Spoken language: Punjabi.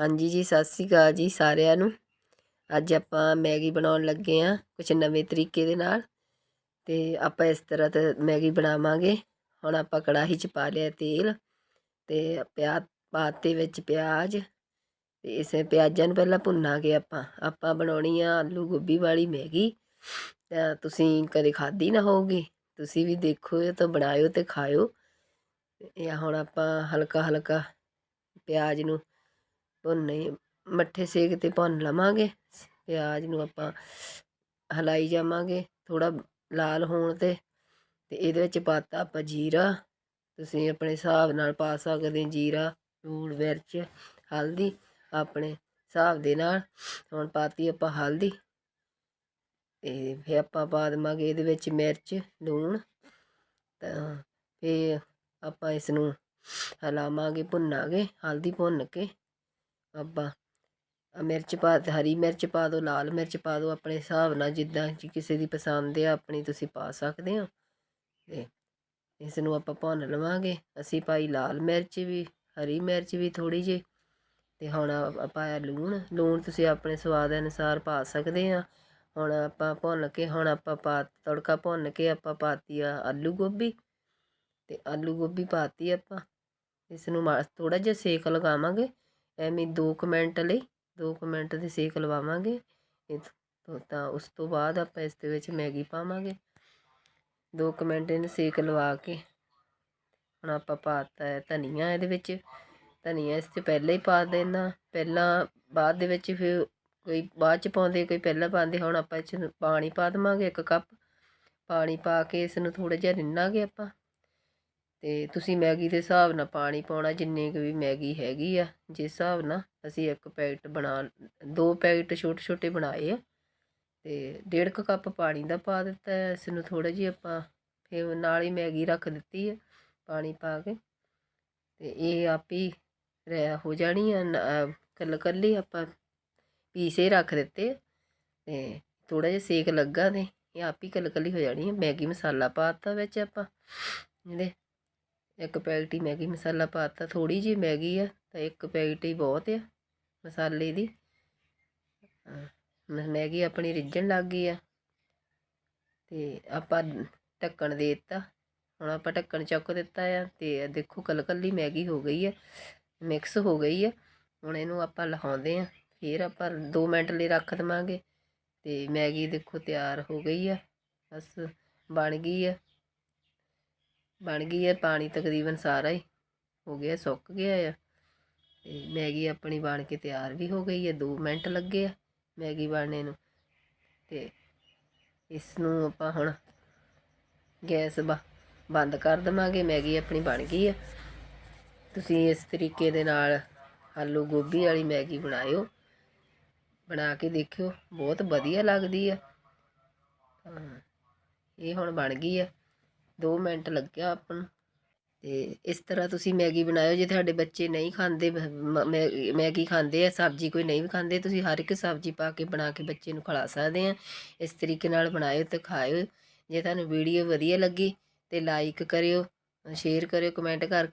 ਹਾਂਜੀ ਜੀ, ਸਤਿ ਸ੍ਰੀ ਅਕਾਲ ਜੀ ਸਾਰਿਆਂ ਨੂੰ। ਅੱਜ ਆਪਾਂ ਮੈਗੀ ਬਣਾਉਣ ਲੱਗੇ ਆ ਕੁਝ ਨਵੇਂ ਤਰੀਕੇ ਦੇ ਨਾਲ ਤੇ ਆਪਾਂ ਇਸ ਤਰ੍ਹਾਂ ਤੇ ਮੈਗੀ ਬਣਾਵਾਂਗੇ। ਹੁਣ ਆਪਾਂ ਕੜਾਹੀ 'ਚ ਪਾ ਲਿਆ ਤੇਲ ਤੇ ਪਿਆਜ਼ ਪਾਤੇ ਵਿੱਚ ਪਿਆਜ਼ ਤੇ ਇਸੇ ਪਿਆਜ਼ਾਂ ਨੂੰ ਪਹਿਲਾਂ ਭੁੰਨਾਂਗੇ ਆਪਾਂ। ਆਪਾਂ ਬਣਾਉਣੀ ਆ ਆਲੂ ਗੋਭੀ ਵਾਲੀ ਮੈਗੀ। ਤਾਂ ਤੁਸੀਂ ਕਦੇ ਖਾਧੀ ਨਾ ਹੋਊਗੀ। ਤੁਸੀਂ ਵੀ ਦੇਖੋ, ਇਹ ਤਾਂ ਬਣਾਇਓ ਤੇ ਖਾਇਓ। ਇਹ ਹੁਣ ਆਪਾਂ ਹਲਕਾ ਹਲਕਾ ਪਿਆਜ਼ ਨੂੰ ਭੁੰਨੇ ਮੱਠੇ ਸੇਕ ਤੇ ਭੁੰਨ ਲਵਾਂਗੇ, ਪਿਆਜ਼ ਨੂੰ ਆਪਾਂ ਹਿਲਾਈ ਜਾਵਾਂਗੇ, ਥੋੜ੍ਹਾ ਲਾਲ ਹੋਣ ਤੇ ਅਤੇ ਇਹਦੇ ਵਿੱਚ ਪਾਤਾ ਆਪਾਂ ਜੀਰਾ, ਤੁਸੀਂ ਆਪਣੇ ਹਿਸਾਬ ਨਾਲ ਪਾ ਸਕਦੇ ਜੀਰਾ, ਲੂਣ, ਮਿਰਚ, ਹਲਦੀ, ਆਪਣੇ ਹਿਸਾਬ ਦੇ ਨਾਲ, ਹੁਣ ਪਾਤੀ ਆਪਾਂ ਹਲਦੀ ਅਤੇ ਫਿਰ ਆਪਾਂ ਪਾ ਦੇਵਾਂਗੇ ਇਹਦੇ ਵਿੱਚ ਮਿਰਚ, ਲੂਣ, ਤਾਂ ਫਿਰ ਆਪਾਂ ਇਸ ਨੂੰ ਹਲਾਵਾਂਗੇ, ਭੁੰਨਾਂਗੇ, ਹਲਦੀ ਭੁੰਨ ਕੇ ਆਪਾਂ ਮਿਰਚ ਪਾ ਹਰੀ ਮਿਰਚ ਪਾ ਦਿਓ ਲਾਲ ਮਿਰਚ ਪਾ ਦਿਓ ਆਪਣੇ ਹਿਸਾਬ ਨਾਲ ਜਿੱਦਾਂ ਜੀ ਕਿਸੇ ਦੀ ਪਸੰਦ ਆ, ਆਪਣੀ ਤੁਸੀਂ ਪਾ ਸਕਦੇ ਹੋ। ਅਤੇ ਇਸ ਨੂੰ ਆਪਾਂ ਭੁੰਨ ਲਵਾਂਗੇ। ਅਸੀਂ ਪਾਈ ਲਾਲ ਮਿਰਚ ਵੀ, ਹਰੀ ਮਿਰਚ ਵੀ ਥੋੜ੍ਹੀ ਜਿਹੀ। ਅਤੇ ਹੁਣ ਪਾਇਆ ਲੂਣ। ਲੂਣ ਤੁਸੀਂ ਆਪਣੇ ਸਵਾਦ ਅਨੁਸਾਰ ਪਾ ਸਕਦੇ ਆ। ਹੁਣ ਆਪਾਂ ਭੁੰਨ ਕੇ, ਹੁਣ ਆਪਾਂ ਪਾ, ਤੜਕਾ ਭੁੰਨ ਕੇ ਆਪਾਂ ਪਾਤੀ ਆ ਆਲੂ ਗੋਭੀ। ਅਤੇ ਆਲੂ ਗੋਭੀ ਪਾਤੀ ਆਪਾਂ। ਇਸ ਨੂੰ ਥੋੜ੍ਹਾ ਜਿਹਾ ਸੇਕ ਲਗਾਵਾਂਗੇ। ਐਵੇਂ 2 ਮਿੰਟ ਲਈ 2 ਮਿੰਟ ਦੇ ਸੇਕ ਲਵਾਵਾਂਗੇ। ਤਾਂ ਉਸ ਤੋਂ ਬਾਅਦ ਆਪਾਂ ਇਸ ਦੇ ਵਿੱਚ ਮੈਗੀ ਪਾਵਾਂਗੇ। 2 ਮਿੰਟ ਇਹਨੂੰ ਸੇਕ ਲਵਾ ਕੇ, ਹੁਣ ਆਪਾਂ ਪਾਤਾ ਹੈ ਧਨੀਆ ਇਹਦੇ ਵਿੱਚ। ਧਨੀਆ ਇਸ ਤੇ ਪਹਿਲਾਂ ਹੀ ਪਾ ਦੇਣਾ। ਪਹਿਲਾਂ ਬਾਅਦ ਦੇ ਵਿੱਚ ਫਿਰ ਕੋਈ ਬਾਅਦ ਚ ਪਾਉਂਦੇ, ਕੋਈ ਪਹਿਲਾਂ ਪਾਉਂਦੇ, ਹੁਣ ਆਪਾਂ ਇਸ ਨੂੰ ਪਾਣੀ ਪਾ ਦੇਵਾਂਗੇ ਇੱਕ ਕੱਪ। ਪਾਣੀ ਪਾ ਕੇ ਇਸ ਨੂੰ ਥੋੜਾ ਜਿਹਾ ਰਿੰਨਾਂਗੇ ਆਪਾਂ। ਅਤੇ ਤੁਸੀਂ ਮੈਗੀ ਦੇ ਹਿਸਾਬ ਨਾਲ ਪਾਣੀ ਪਾਉਣਾ, ਜਿੰਨੀ ਕੁ ਵੀ ਮੈਗੀ ਹੈਗੀ ਆ ਜਿਸ ਹਿਸਾਬ ਨਾਲ ਅਸੀਂ ਇੱਕ ਪੈਕਟ ਬਣਾ, ਦੋ ਪੈਕਟ ਛੋਟੇ ਛੋਟੇ ਬਣਾਏ ਆ ਅਤੇ ਡੇਢ ਕੁ ਕੱਪ ਪਾਣੀ ਦਾ ਪਾ ਦਿੱਤਾ ਇਸ ਨੂੰ ਥੋੜ੍ਹਾ ਜਿਹਾ ਆਪਾਂ ਫਿਰ ਨਾਲ ਹੀ ਮੈਗੀ ਰੱਖ ਦਿੱਤੀ ਆ, ਪਾਣੀ ਪਾ ਕੇ ਅਤੇ ਇਹ ਆਪ ਹੀ ਰਹਿ ਹੋ ਜਾਣੀ ਆ ਕੱਲ ਕੱਲੀ ਆਪਾਂ ਪੀਸੇ ਰੱਖ ਦਿੱਤੇ ਅਤੇ ਥੋੜ੍ਹਾ ਜਿਹਾ ਸੇਕ ਲੱਗਾ ਤੇ ਇਹ ਆਪ ਹੀ ਕੱਲ ਕੱਲੀ ਹੋ ਜਾਣੀ ਆ, ਮੈਗੀ ਮਸਾਲਾ ਪਾਤਾ ਵਿੱਚ ਆਪਾਂ, ਇਹਦੇ ਇੱਕ ਪੈਕਟ ਹੀ ਮੈਗੀ ਮਸਾਲਾ ਪਾਤਾ ਥੋੜੀ ਜਿਹੀ ਮੈਗੀ ਆ ਤਾਂ ਇੱਕ ਪੈਕਟ ਹੀ ਬਹੁਤ ਆ ਮਸਾਲੇ ਦੀ। ਮੈਗੀ ਆਪਣੀ ਰਿੱਝਣ ਲੱਗ ਗਈ ਆ ਤੇ ਆਪਾਂ ਢੱਕਣ ਦੇ ਦਿੱਤਾ। ਹੁਣ ਆਪਾਂ ਢੱਕਣ ਚੁੱਕ ਦਿੱਤਾ ਆ ਤੇ ਦੇਖੋ ਕਲ ਕੱਲੀ ਮੈਗੀ ਹੋ ਗਈ ਆ, ਮਿਕਸ ਹੋ ਗਈ ਆ। ਹੁਣ ਇਹਨੂੰ ਆਪਾਂ ਲਹਾਉਂਦੇ ਆ, ਫਿਰ ਆਪਾਂ 2 ਮਿੰਟ ਲਈ ਰੱਖ ਦਵਾਂਗੇ ਤੇ ਮੈਗੀ ਦੇਖੋ ਤਿਆਰ ਹੋ ਗਈ ਆ, ਬਸ ਬਣ ਗਈ ਆ। ਬਣ ਗਈ ਹੈ ਪਾਣੀ ਤਕਰੀਬਨ ਸਾਰਾ ਹੀ, ਹੋ ਗਿਆ, ਸੁੱਕ ਗਿਆ ਆ। ਤੇ ਮੈਗੀ ਆਪਣੀ ਬਣ ਕੇ ਤਿਆਰ ਵੀ ਹੋ ਗਈ ਹੈ 2 ਮਿੰਟ ਲੱਗੇ ਆ ਮੈਗੀ ਬਣਨੇ ਨੂੰ। ਤੇ ਇਸ ਨੂੰ ਆਪਾਂ ਹੁਣ ਗੈਸ ਬੰਦ ਕਰ ਦਵਾਂਗੇ, ਮੈਗੀ ਆਪਣੀ ਬਣ ਗਈ ਆ। ਤੁਸੀਂ ਇਸ ਤਰੀਕੇ ਦੇ ਨਾਲ ਆਲੂ ਗੋਭੀ ਵਾਲੀ ਮੈਗੀ ਬਣਾਇਓ। ਬਣਾ ਕੇ ਦੇਖਿਓ, ਬਹੁਤ ਵਧੀਆ ਲੱਗਦੀ ਆ। ਇਹ ਹੁਣ ਬਣ ਗਈ ਆ। 2 ਮਿੰਟ ਲੱਗਿਆ ਆਪਾਂ ਨੂੰ। ਤੇ ਇਸ ਤਰ੍ਹਾਂ ਤੁਸੀਂ ਮੈਗੀ ਬਣਾਇਓ, ਜੇ ਤੁਹਾਡੇ ਬੱਚੇ ਨਹੀਂ ਖਾਂਦੇ ਮੈਗੀ ਖਾਂਦੇ ਆ, ਸਬਜ਼ੀ ਕੋਈ ਨਹੀਂ ਵੀ ਖਾਂਦੇ, ਤੁਸੀਂ ਹਰ ਇੱਕ ਸਬਜ਼ੀ ਪਾ ਕੇ ਬਣਾ ਕੇ ਬੱਚੇ ਨੂੰ ਖਿਲਾ ਸਕਦੇ ਆ। ਇਸ ਤਰੀਕੇ ਨਾਲ ਬਣਾਇਓ ਤੇ ਖਾਇਓ। ਜੇ ਤੁਹਾਨੂੰ ਵੀਡੀਓ ਵਧੀਆ ਲੱਗੀ ਤੇ ਲਾਈਕ ਕਰਿਓ, ਸ਼ੇਅਰ ਕਰਿਓ ਕਮੈਂਟ ਕਰ